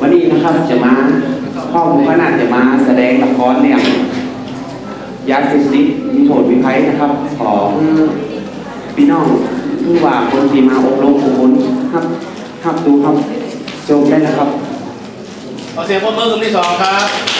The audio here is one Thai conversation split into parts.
วันนี้นะครับจะมาห้องพระนาจะมาแสดงละครเนี่ยยาเสพติดมีโทษมีภัยนะครับ ของพี่น้องผู้ว่าคนที่มาอบรมอบรมครับครับดูครับชมได้นะครับขอเสียงปรบมือกลุ่มที่สองครับ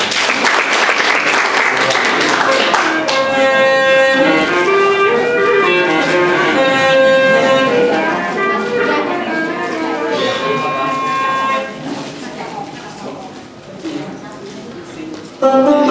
อยู่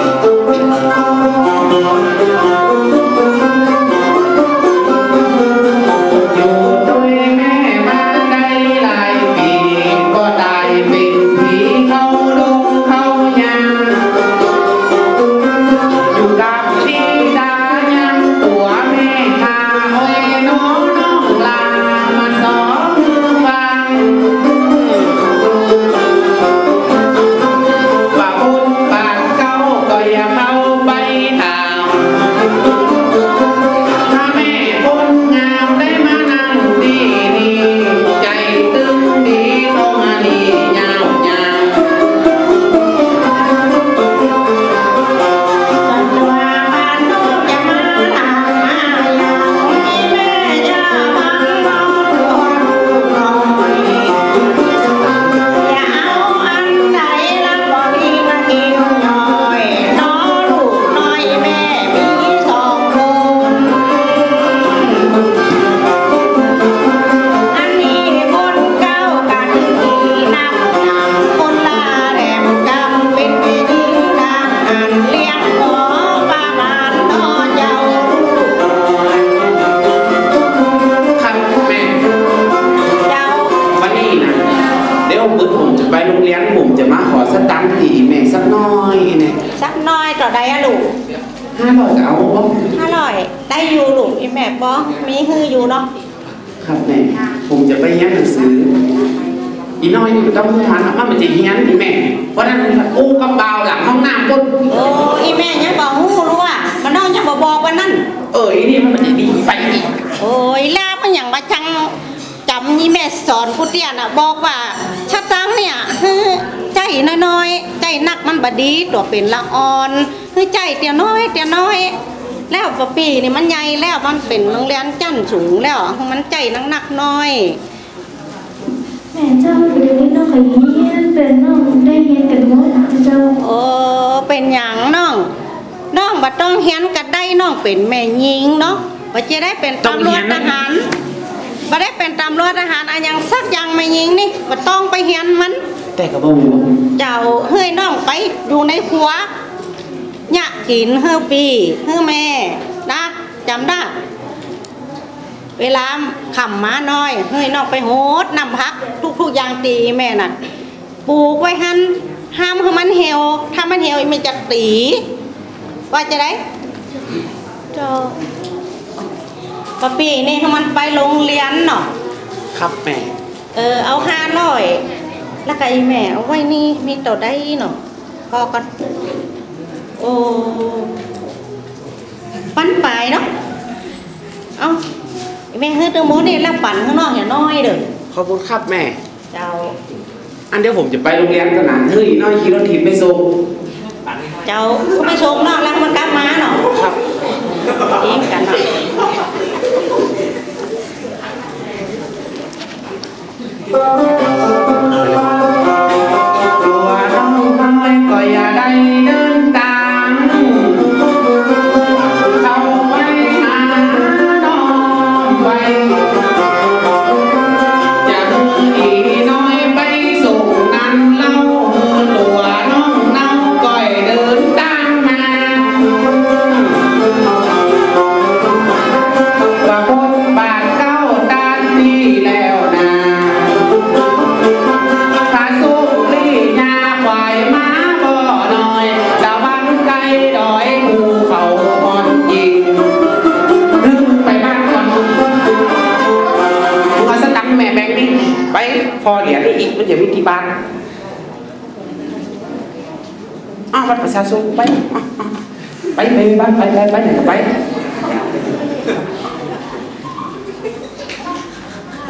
นี่ยสักน้อยต่อใดอะลูกห้าร้อยก็เอาบ่ห้าร้อยได้อยู่ลูกอีแม่บ่มีฮืออยู่เนาะครับแม่ผมจะไปเรียนหนังสือ อีน้อยนี่ต้องทานมันมันจะเฮียนอีแม่เพราะฉะนั้นกูกับเบาวหลังห้องน้ำปุ๊บโอ้อีแม่ยังบอกฮู้รู้ว่ามันน้องยังบ่บอกว่านั่นเอออีนี่มันจะดีไปอีกโอ้ยลามันอย่างว่าจังจำนี่แม่สอนกูเตี้ยน่ะบอกว่าชะตังเนี่ยฮึ ใจน้อยๆใจนักมันบดีตัวเป็นละอ่อนคือใจเตี้ยน้อยเตี้ยน้อย แล้วปะปีนี่มันใหญ่แล้วมันเป็นโรงเรียนจันสูงแล้วมันใจนักนักๆน้อยแม่เจ้าอยู่ในนี้น้องขยี้เป็นน้องได้เรียนกันหมดเจ้าโอ้เป็นอย่างน้องน้องบ่ต้องเฮียนก็ได้น้องเป็นแม่ยิงเนาะว่าจะได้เป็นตำรวจทหารบ่ได้เป็นตำรวจทหารอะหยังสักอย่างแม่ยิงนี่บ่ต้องไปเฮียนมัน แต่กระบอกเจ้าเฮ้ยน้องไปอยู่ในครัวเนี่ยกินเฮ้อปีเฮ้อแม่นะจำได้ เวลาขำม้าน้อยเฮ้ยน้องไปโหดนำพัก ทุกๆอย่างตีแม่น่ะปลูกไว้หันห้ามให้มันเหี่ยวถ้ามันเหี่ยวมันจะตี ว่าจะได้เจ้าปะปีนี่ให้มันไปโรงเรียนเนาะครับแม่เออเอาห้าร้อย แล้วก็ไอ้แม่เอาไว้นี่มีตัวได้เนาะพอกันโอ้ปั้นปลายเนาะเอาไอ้แม่เฮ้ยตัวโมนี่แล้วปั่นข้างนอกอย่าน้อยเด้อขอบคุณครับแม่ เจ้า อันเดี๋ยวผมจะไปโรงเรียนกันนะเฮ้ยน้อยขี่รถถีบไปส่งเจ้าก็ไม่ชงเนาะแล้วมันกลับมาเนาะครับยิงกันเนาะตั ว bay bay bay bay bay bay bay này bay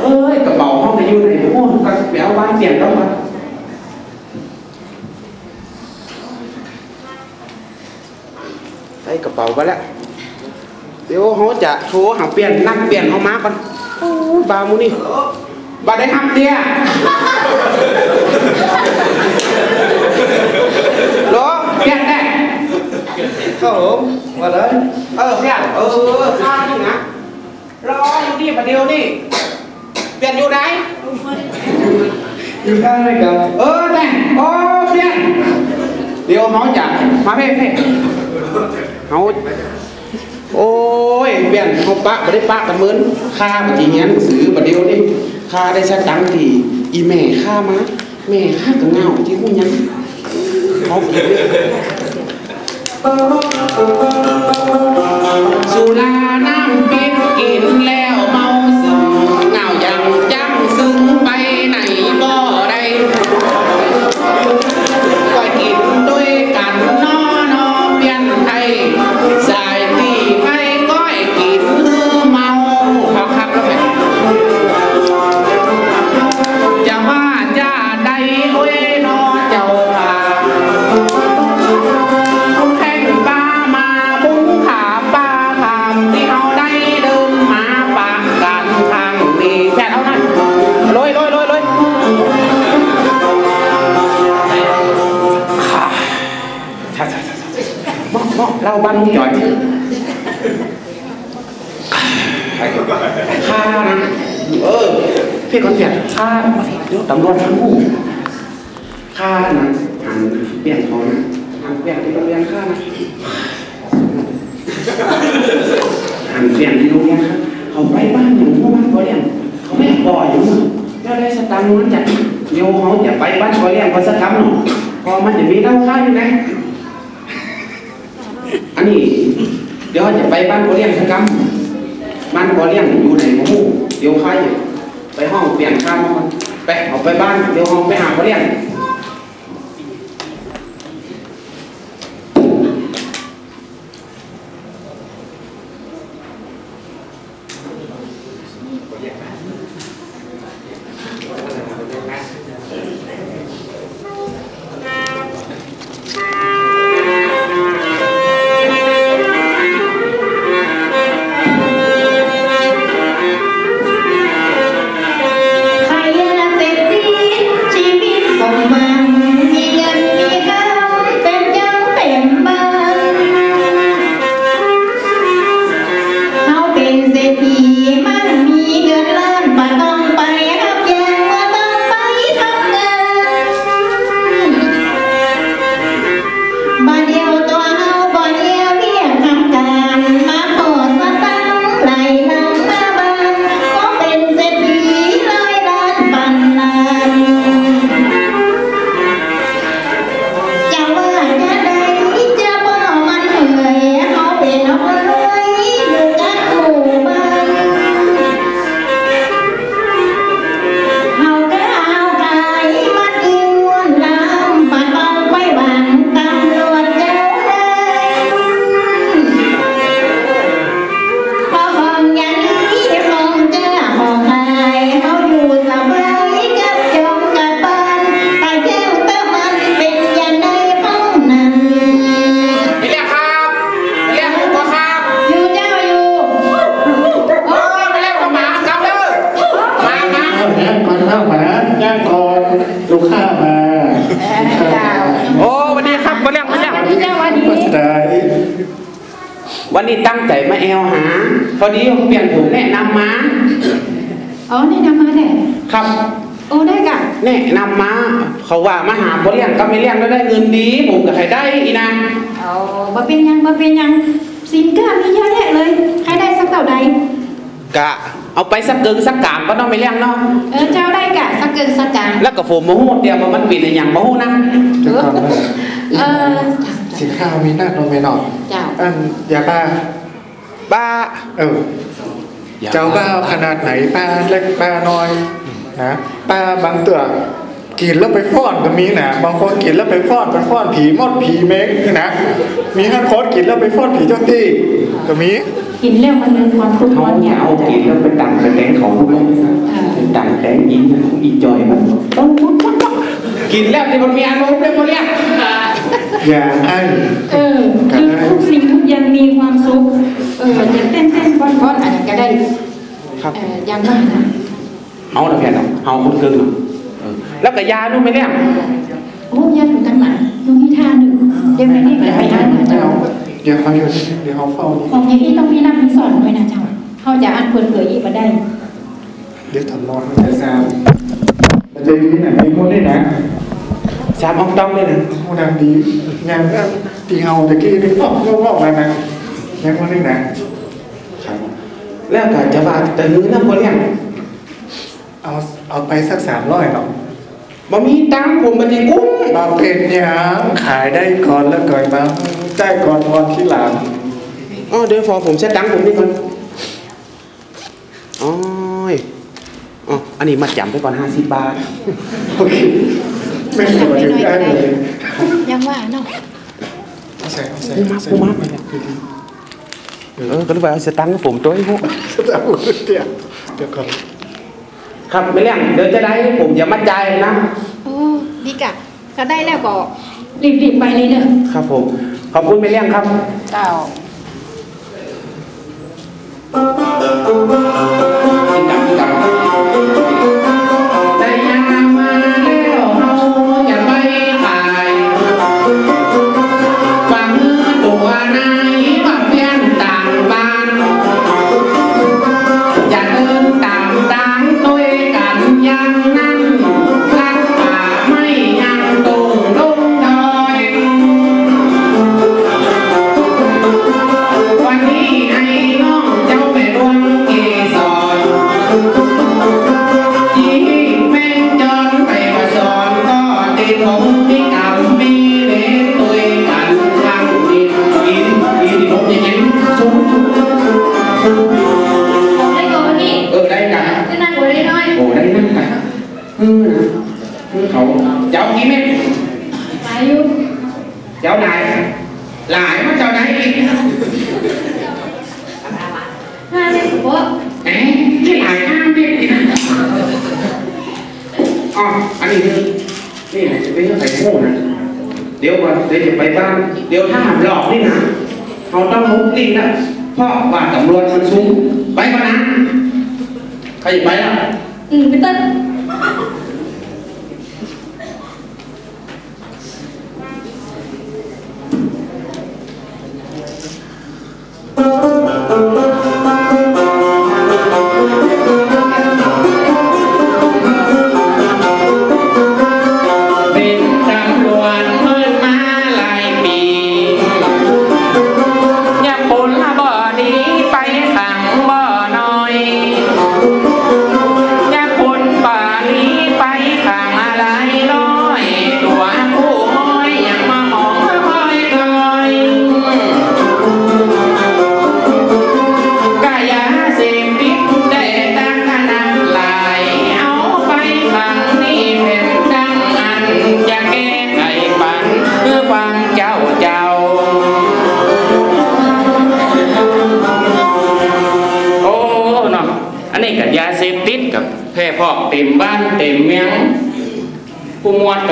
ơi cậu bảo con này như này đúng không? Các béo bay tiền đâu mà. Đây cậu bảo vậy đấy nếu hỗ trợ số hàng tiền năm tiền không má con. Ừ. Bà muốn đi. Bà đấy hăm tia à? đó tiền đấy ครับผมมาเลยเออเปลี่ยเออข้านี่นะรออยู่นี่ประเดี๋ยวนี่เปลี่ยนอยู่ไหนอยู่ข้างเลยครับเออแต่โอ้เพี้ยนเดี๋ยวเขาจะมาเพ่เพ่เขาโอ้ยเปลี่ยนเขาปะไม่ได้ปะกันเหมือนค่าปฏิเงี้ยหนังสือประเดี๋ยวนี่ค่าได้สักตังค์ที่อีแม่ค่ามาแม่ค่ากับเงาที่หูยังเขาเก็บ สุราน้ำปิ เปลี่ยนที่โรงเรียนครับเขาไปบ้านอยู่พวกบ้านเขาเรียนเขาไม่ปล่อยอยู่แล้วได้สตางค์นู้นจากเดี๋ยเขาจะไปบ้านเขาเรียนเขาสักคำหน่อยพอมันจะมีเล้าค่าอยู่ไหนอันนี้เดี๋ยวจะไปบ้านเขาเรียนสักคำบ้านเขาเรียนอยู่ไหนหมู่เดี๋ยวใครไปห้องเปลี่ยนข้ามมาก่อนไปเอาไปบ้านเดี๋ยวห้องไปหาเขาเรียน มาเอาแย่งก่อนเอาหมาย่างก่อนลูกค้ามาเจ้าโอ้วันนี้ครับมาเรียกมาเรียกเจ้าวันนี้ก็จะได้วันนี้ตั้งใจมาแอลหา พอดีเปลี่ยนผมแนะนำมาอ๋อแนะนำมาแน่ครับโอ้ได้กะแนะนำมา เขาว่ามาหาบ่เลี้ยงก็ไม่เลี้ยงแล้วได้เงินดีผมก็ให้ได้อีนางเอาบ่เป็นหยังบ่เป็นหยังสินค้ามีเยอะแยะเลยใครได้สักเท่าใดกะ เอาไปสักเกิงสักกามก็ต้องไม่เลี้ยงเนาะเออเจ้าได้กะสักเกินสักกลางแล้วก็ผมโมโหเดียวว่ามันเป็นอย่างโมโหนะเดี๋ยวก่อนนะเออสินค้ามีหน้าตรงไปหน่อยเจ้าอันยาบ้าบ้าเออเจ้าบ้าขนาดไหนป้าเล็กป้าน้อยนะป้าบางตัวกินแล้วไปฟ้อนก็มีนะบางคนกินแล้วไปฟ้อนไปฟ้อนผีมดผีเม้งนะมีฮันโคตกินแล้วไปฟ้อนผีเจ้าที่ก็มี กินแล้วมันมีความทุกข์เขาร้อนเนี่ยเอากินแล้วไปดังไปแดงเขาลูกน้องไปดังแดงยิงอีจอยมันต้องมุดมุดมุดกินแล้วที่มันมีอารมณ์เลยบ่เลี้ยงอย่าไอ้เออกันคือไอ้ทุกสิ่งทุกอย่างมีความสุขเออจะเต้นเต้นฟ้อนฟ้อนอะไรก็ได้ครับเอออย่างนั้นนะเอาแต่แผ่นเอาคนเกินเนาะเออแล้วก็ยาด้วยไหมเนี่ยโอ้ยัดอยู่ทั้งหลังดูนิทานหนึ่งเดี๋ยวไปนี่จะไปอ่านนะเดี๋ยเจ้า วเดี๋ยวเขาอยู่เดี๋ยวเขาเฝ้านี่ของอย่างนี้ต้องมีนักมีสอนด้วยนะเจ้าเขาจะอ่านเพื่อนเผยอีกมาได้เดี๋ยวทำนอนมันจะซามมันจะดีนะมีคนนี่นะสามออกต้องเลยนะผู้นำดียังก็ตีเฮาตะกี้นี่ออกก็ออกแล้วนะยังคนนี่นะครับแล้วก็จะว่าแต่หื้อน้ำคนเนี่ยเอาเอาไปสักสามร้อยเนาะบ่มีตังค์ผมมันจะกุ้งมาเป็นยังขายได้ก่อนแล้วก่อนมา ได้ก่อนวันที่หลังอ๋อเดี๋ยวพอผมเช็ดตังค์ผมนี่ก่อนโอ้ยอ๋ออันนี้มาจำไปก่อนห้าสิบบาทโอเคไม่ขอถึงได้เลยยังว่าเนาะเอาใส่เอาใส่ปูมาปูมาเออก็เลยว่าเอาสตังค์ให้ผมตัวให้พวกจะเอาเดี๋ยวเดี๋ยวก่อนครับไม่เรื่องเดี๋ยวจะได้ผมอย่ามาจ่ายนะโอ้ดีกะก็ได้แล้วก็รีบๆไปเลยเด้อครับผม ขอบคุณไม่เรื่องครับ เจ้ากินดำกินดำแต่ นนี้คือนี่แหละจะไปนเรื่องไข่โม่นะเดี๋ยวก่อนเดี๋ยวจะไปบ้าน เดี๋ยวถ้าหามหลอกนี่นะเขาต้องมุกนี่นะเพราะว่าตำรวจมันซุ้มไปก่อนนะใครจะไปล่ะ อืมพี่เต้น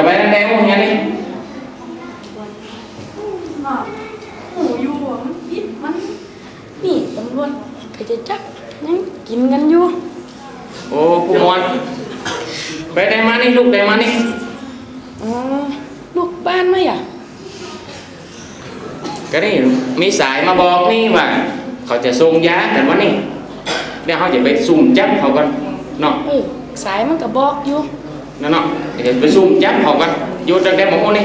ผู้หมวดกับไปนั่นแดงพวกนี้นี่หูอยู่อะมันพิษมันนี่ตำรวจก็จะจับยังกินกันอยู่โอ้ผู้หมวดไปได้มานี่ลูกได้มานี่อ๋อลูกบ้านไหมอะก็นี่มีสายมาบอกนี่ว่าเขาจะส่งยากันวันนี้เดี๋ยวเขาจะไปซุ่มจับเขากันเนาะ เออสายมันก็บอกอยู่นั่นเนาะ เดี๋ยวไปซุ่มจับเขากันอยู่ตั้งแต่หมดนี่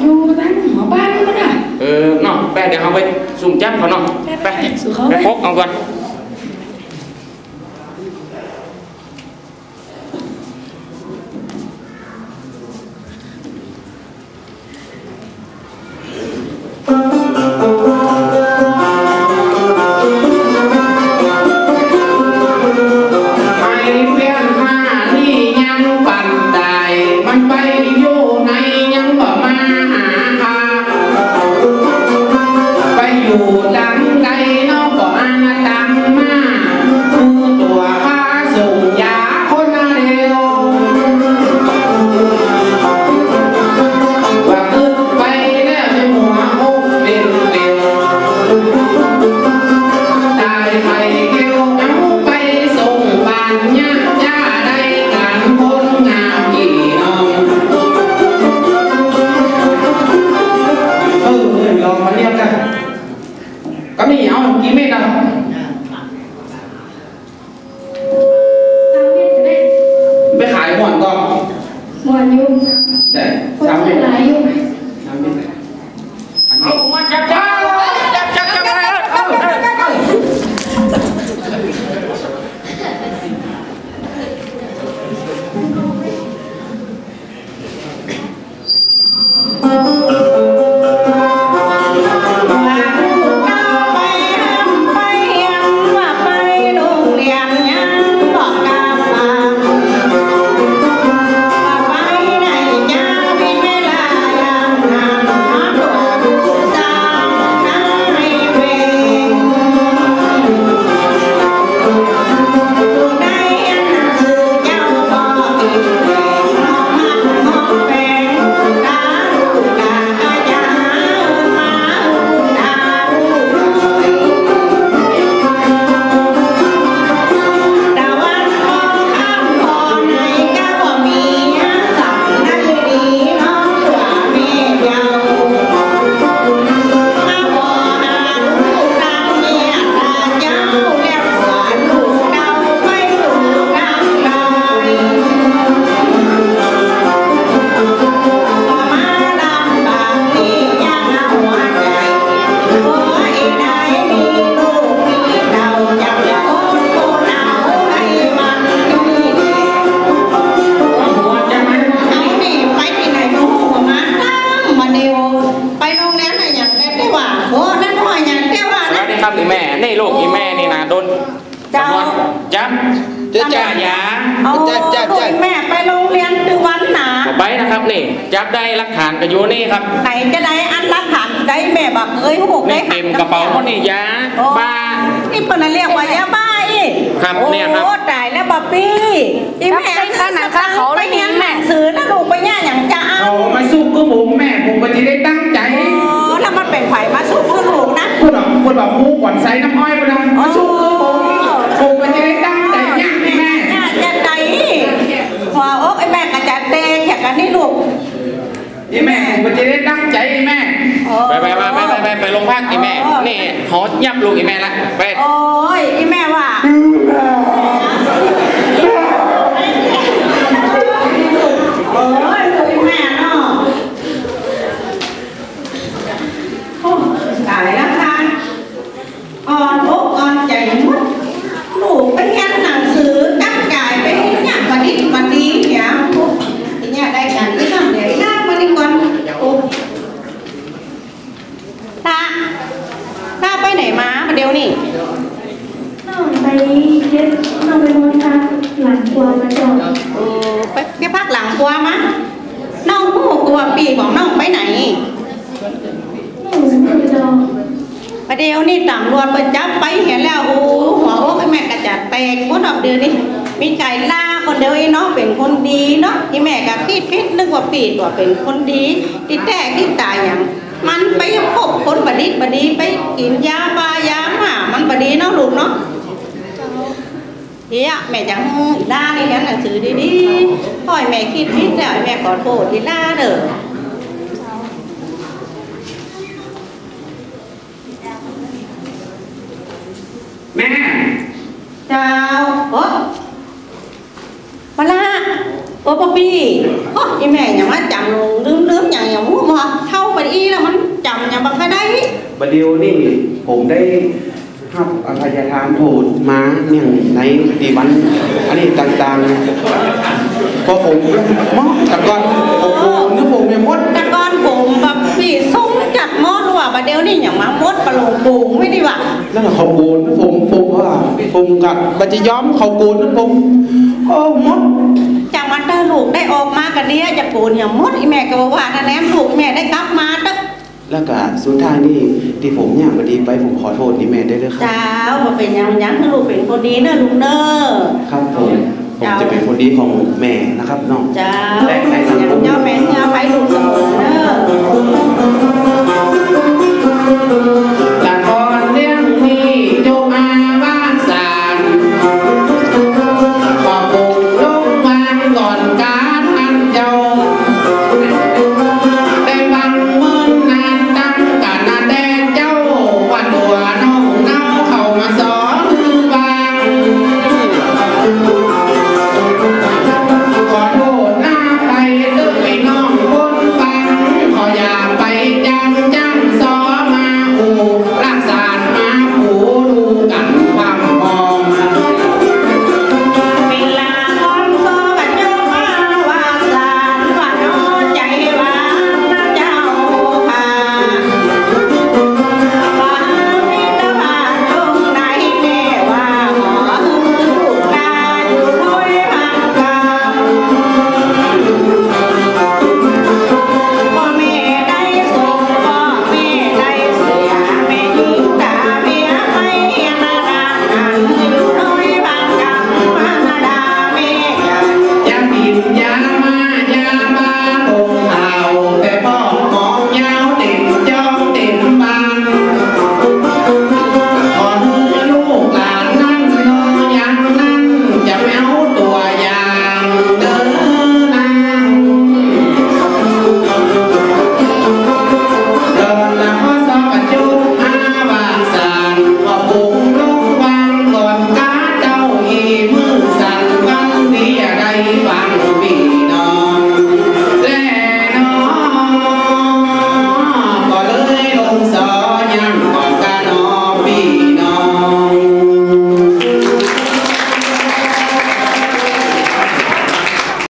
อยู่บ้านหม จะจ่ายาเอาจับจับลูจับกแม่ไปโรงเรียนทุกวันหนาต่อไปนะครับนี่จับได้หลักฐานกระยูนี่ครับไหนจะได้อันรักฐานได้แม่บอกเอ้ยหกได้นี่เต็มกระเป๋านี่ยาโอ้บ้านี่เปิ้นนะเรียกว่ายาบ้าอีกครับเนี่ยครับโอ้ตายแล้วบ๊อบบี้อีแม่จับได้ขนาดค่าเขาเลยไปเรียนแม่หนังสือนะลูกไปย่าอย่างจะเอาเขามาสู้กับผมแม่ผมก็จะได้ตั้งใจอ๋อแล้วมันเป็นไผ่มาสู้เพื่อลูกนะพูดแบบพูดแบบมูขวัญใส่น้ำอ้อยไปเลยมาสู้ ลูกนี่แม่ผมก็จะได้ตั้งใจให้แม่ ไปไปไปไปไปไปไปโรงพักอีแม่ นี่เขายับลูกอีแม่ละไป โอ้ยอีแม่ว่าโอ้ยลูกอีแม่เนาะโอ้ตายแล้วค่ะอ่อนอกอ่อนใจหมดลูกไปเรียนหนังสือจับจ่ายไปเนี่ยวันนี้วันนี้เนี่ยโอ้ยเนี่ยได้กันที่ทำเดี๋ยวหน้าวันนี้ก่อนโอ้ตาตาไปไหนมาเดี๋ยวนี้ น้องไปเย็บน้องไปนอนตาหลังกลัวมาจอด เออไปไปพัก หลังกลัวมะน้องผู้กลัวปีของน้องไปไหนประเดี๋ยวนี่ตำรวจไปจับไปเห็นแล้วโอ้หัวอกไอแม่กระจัดแตกคนออกเดือนนี่มีไก่ล่าคนเดียวไอ้น้องเป็นคนดีเนาะที่แม่กับคิดคิดนึกว่าปีตัวเป็นคนดีที่แต่ที่ตายอย่างมันไปพบคนบดีบดีไปกินยาบายาหมามันบดีเนาะลูกเนาะ เฮียแม่จังล่านี่กันหนังสือดีๆปล่อยแม่คิดคิดแล้วแม่ขอโทษที่ล่าเด้อแม่เจ้าโอ้มาละโอ้ป๊อปปี้โอ้ยแม่อย่างว่าจำลงลืมลืมอย่างอย่างมู้มอเท่าไป อีแล้วมันจำอย่างบักได้บัดเดียวนี่ผมได้รับอภัยทานโทษมาอย่างในปีวันอันนี้ต่างๆพอผมมอแต่ก่อนผมโกนนึกผมยังมดแต่ก่อนผมแบบพี่ส่งจัดหมอดว่าบัดเดี๋ยวนี่อย่างมามดปลาโลงปูงไม่ดีว่ะนั่นแหละเขาโกนนึกผมผมว่าผมกับบัจจะย้อมเขาโกนนึกผมโอ้มดจังมันเตอลูกได้ออกมากันเนี้ยจะปูนอย่างมดอีแม่ก็บอกว่านั่นแหละลูกแม่ได้กลับมาเด้อ แล้วก็สุดท้ายนี่ที่ผมเนี่ยงบดีไปผมขอโทษนี่แม่ได้เลยครับจ้ามาเป็นยังยังคือลูกเป็นคนดีเนอะลุงเนอะครับผมผมจะเป็นคนดีของแม่นะครับน้องจ้าวแม่ในสังแม่เจ้าไปลุงเสมอเนอะ